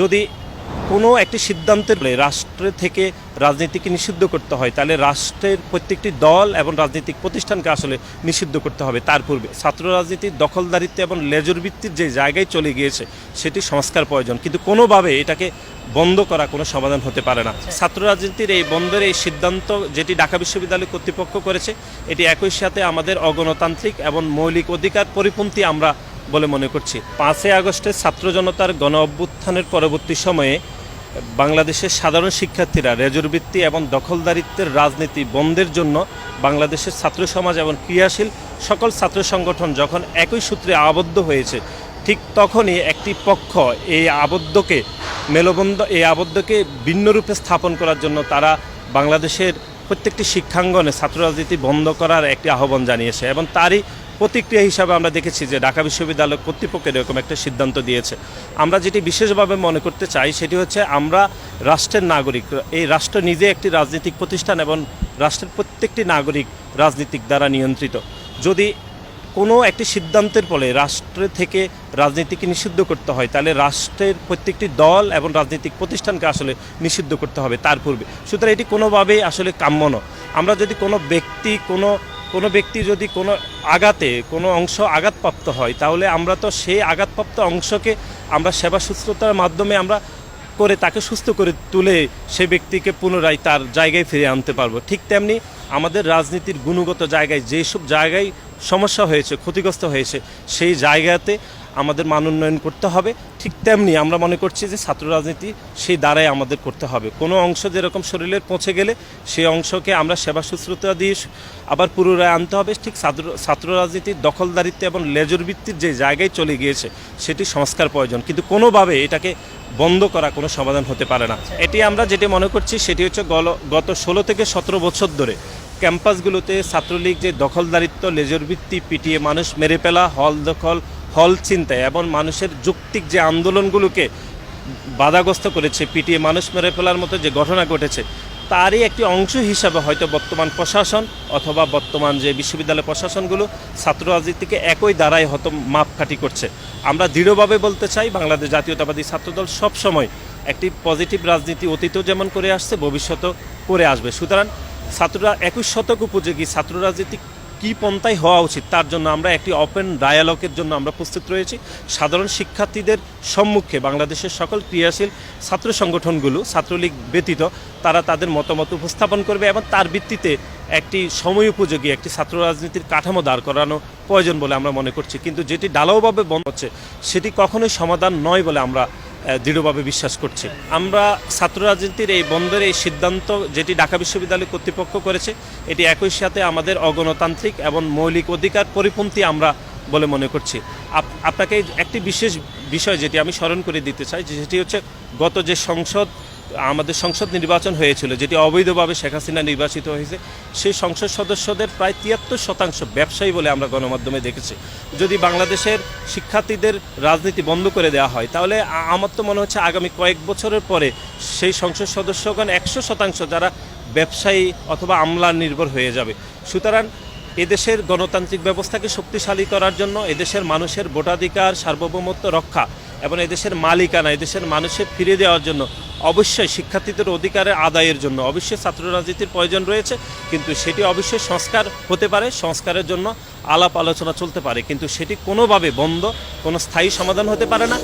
যদি কোনো একটি সিদ্ধান্তের রাষ্ট্র থেকে রাজনীতিকে নিষিদ্ধ করতে হয়, তাহলে রাষ্ট্রের প্রত্যেকটি দল এবং রাজনৈতিক প্রতিষ্ঠানকে আসলে নিষিদ্ধ করতে হবে। তার পূর্বে ছাত্র রাজনীতির দখলদারিত্ব এবং লেজর ভিত্তির যে জায়গায় চলে গিয়েছে, সেটি সংস্কার প্রয়োজন। কিন্তু কোনোভাবে এটাকে বন্ধ করা কোনো সমাধান হতে পারে না। ছাত্র রাজনীতির এই বন্ধের এই সিদ্ধান্ত যেটি ঢাকা বিশ্ববিদ্যালয় কর্তৃপক্ষ করেছে, এটি একই সাথে আমাদের অগণতান্ত্রিক এবং মৌলিক অধিকার পরিপন্থী আমরা বলে মনে করছি। পাঁচই আগস্টে ছাত্র জনতার গণ অভ্যুত্থানের পরবর্তী সময়ে বাংলাদেশের সাধারণ শিক্ষার্থীরা রেজরবৃত্তি এবং দখলদারিত্বের রাজনীতি বন্ধের জন্য বাংলাদেশের ছাত্র সমাজ এবং ক্রিয়াশীল সকল ছাত্র সংগঠন যখন একই সূত্রে আবদ্ধ হয়েছে, ঠিক তখনই একটি পক্ষ এই আবদ্ধকে, মেলবন্ধ এই আবদ্ধকে ভিন্ন রূপে স্থাপন করার জন্য তারা বাংলাদেশের প্রত্যেকটি শিক্ষাঙ্গনে ছাত্র রাজনীতি বন্ধ করার একটি আহ্বান জানিয়েছে এবং তারই প্রতিক্রিয়া হিসাবে আমরা দেখেছি যে ঢাকা বিশ্ববিদ্যালয় কর্তৃপক্ষ এরকম একটা সিদ্ধান্ত দিয়েছে। আমরা যেটি বিশেষভাবে মনে করতে চাই সেটি হচ্ছে আমরা রাষ্ট্রের নাগরিক, এই রাষ্ট্র নিজে একটি রাজনৈতিক প্রতিষ্ঠান এবং রাষ্ট্রের প্রত্যেকটি নাগরিক রাজনীতিক দ্বারা নিয়ন্ত্রিত। যদি কোনো একটি সিদ্ধান্তের ফলে রাষ্ট্র থেকে রাজনীতিকে নিষিদ্ধ করতে হয়, তাহলে রাষ্ট্রের প্রত্যেকটি দল এবং রাজনৈতিক প্রতিষ্ঠানকে আসলে নিষিদ্ধ করতে হবে তার পূর্বে। সুতরাং এটি কোনোভাবেই আসলে কাম্য নয়। আমরা যদি কোনো ব্যক্তি, কোনো কোনো ব্যক্তি যদি কোনো আঘাতে কোনো অংশ আঘাতপ্রাপ্ত হয়, তাহলে আমরা তো সেই আঘাতপ্রাপ্ত অংশকে আমরা সেবা সুস্থতার মাধ্যমে আমরা করে তাকে সুস্থ করে তুলে সে ব্যক্তিকে পুনরায় তার জায়গায় ফিরে আনতে পারব। ঠিক তেমনি আমাদের রাজনীতির গুণগত জায়গায় যেসব জায়গায় সমস্যা হয়েছে, ক্ষতিগ্রস্ত হয়েছে, সেই জায়গাতে আমাদের মান উন্নয়ন করতে হবে। ঠিক তেমনি আমরা মনে করছি যে ছাত্র রাজনীতি সেই দ্বারাই আমাদের করতে হবে। কোনো অংশ যেরকম শরীরের পৌঁছে গেলে সেই অংশকে আমরা সেবা শুশ্রূষা দিয়ে আবার পুনরায় আনতে হবে। ঠিক ছাত্র ছাত্র রাজনীতির দখলদারিত্ব এবং লেজর ভিত্তির যে জায়গায় চলে গিয়েছে সেটি সংস্কার প্রয়োজন। কিন্তু কোনোভাবে এটাকে বন্ধ করা কোনো সমাধান হতে পারে না। এটি আমরা যেটি মনে করছি সেটি হচ্ছে গত ষোলো থেকে সতেরো বছর ধরে ক্যাম্পাসগুলোতে ছাত্রলীগ যে দখলদারিত্ব লেজর ভিত্তি পিটিয়ে মানুষ মেরে ফেলা, হল দখল, হল চিন্তায় এবং মানুষের যুক্তিক যে আন্দোলনগুলোকে বাধাগ্রস্ত করেছে, পিটিয়ে মানুষ মেরে ফেলার মতো যে ঘটনা ঘটেছে, তারই একটি অংশ হিসাবে হয়তো বর্তমান প্রশাসন অথবা বর্তমান যে বিশ্ববিদ্যালয় প্রশাসনগুলো ছাত্র রাজনীতিকে একই দ্বারাই হয়তো মাপকাঠি করছে। আমরা দৃঢ়ভাবে বলতে চাই, বাংলাদেশ জাতীয়তাবাদী ছাত্রদল সবসময় একটি পজিটিভ রাজনীতি অতীতেও যেমন করে আসছে, ভবিষ্যতেও করে আসবে। সুতরাং ছাত্ররা একুশ শতক উপযোগী ছাত্র রাজনীতি কী পন্থায় হওয়া উচিত, তার জন্য আমরা একটি ওপেন ডায়ালগের জন্য আমরা প্রস্তুত রয়েছি। সাধারণ শিক্ষার্থীদের সম্মুখে বাংলাদেশের সকল ক্রিয়াশীল ছাত্র সংগঠনগুলো, ছাত্রলীগ ব্যতীত, তারা তাদের মতামত উপস্থাপন করবে এবং তার ভিত্তিতে একটি সময় উপযোগী একটি ছাত্র রাজনীতির কাঠামো দাঁড় করানো প্রয়োজন বলে আমরা মনে করছি। কিন্তু যেটি ডালাওভাবে বন্ধ হচ্ছে, সেটি কখনোই সমাধান নয় বলে আমরা দৃঢ়ভাবে বিশ্বাস করছি। আমরা ছাত্র রাজনীতির এই বন্ধের এই সিদ্ধান্ত যেটি ঢাকা বিশ্ববিদ্যালয় কর্তৃপক্ষ করেছে, এটি একই সাথে আমাদের অগণতান্ত্রিক এবং মৌলিক অধিকার পরিপন্থী আমরা বলে মনে করছি। আপ- আপনাকে একটি বিশেষ বিষয় যেটি আমি স্মরণ করে দিতে চাই যেটি হচ্ছে গত যে সংসদ আমাদের সংসদ নির্বাচন হয়েছিল, যেটি অবৈধভাবে শেখ হাসিনা নির্বাচিত হয়েছে, সেই সংসদ সদস্যদের প্রায় তিয়াত্তর শতাংশ ব্যবসায়ী বলে আমরা গণমাধ্যমে দেখেছি। যদি বাংলাদেশের শিক্ষার্থীদের রাজনীতি বন্ধ করে দেওয়া হয়, তাহলে আমার তো মনে হচ্ছে আগামী কয়েক বছরের পরে সেই সংসদ সদস্যগণ একশো শতাংশ যারা ব্যবসায়ী অথবা আমলা নির্ভর হয়ে যাবে। সুতরাং এদেশের গণতান্ত্রিক ব্যবস্থাকে শক্তিশালী করার জন্য এদেশের মানুষের ভোটাধিকার, সার্বভৌমত্ব রক্ষা এবং এদেশের মালিকানা, এদেশের মানুষের ফিরে দেওয়ার জন্য অবশ্যই শিক্ষার্থীদের অধিকারের আদায়ের জন্য। অবশ্যই ছাত্র রাজনীতির প্রয়োজন রয়েছে, কিন্তু সেটি অবশ্যই সংস্কার হতে পারে, সংস্কারের জন্য আলাপ আলোচনা চলতে পারে, কিন্তু সেটি কোনোভাবে বন্ধ, কোনো স্থায়ী সমাধান হতে পারে না।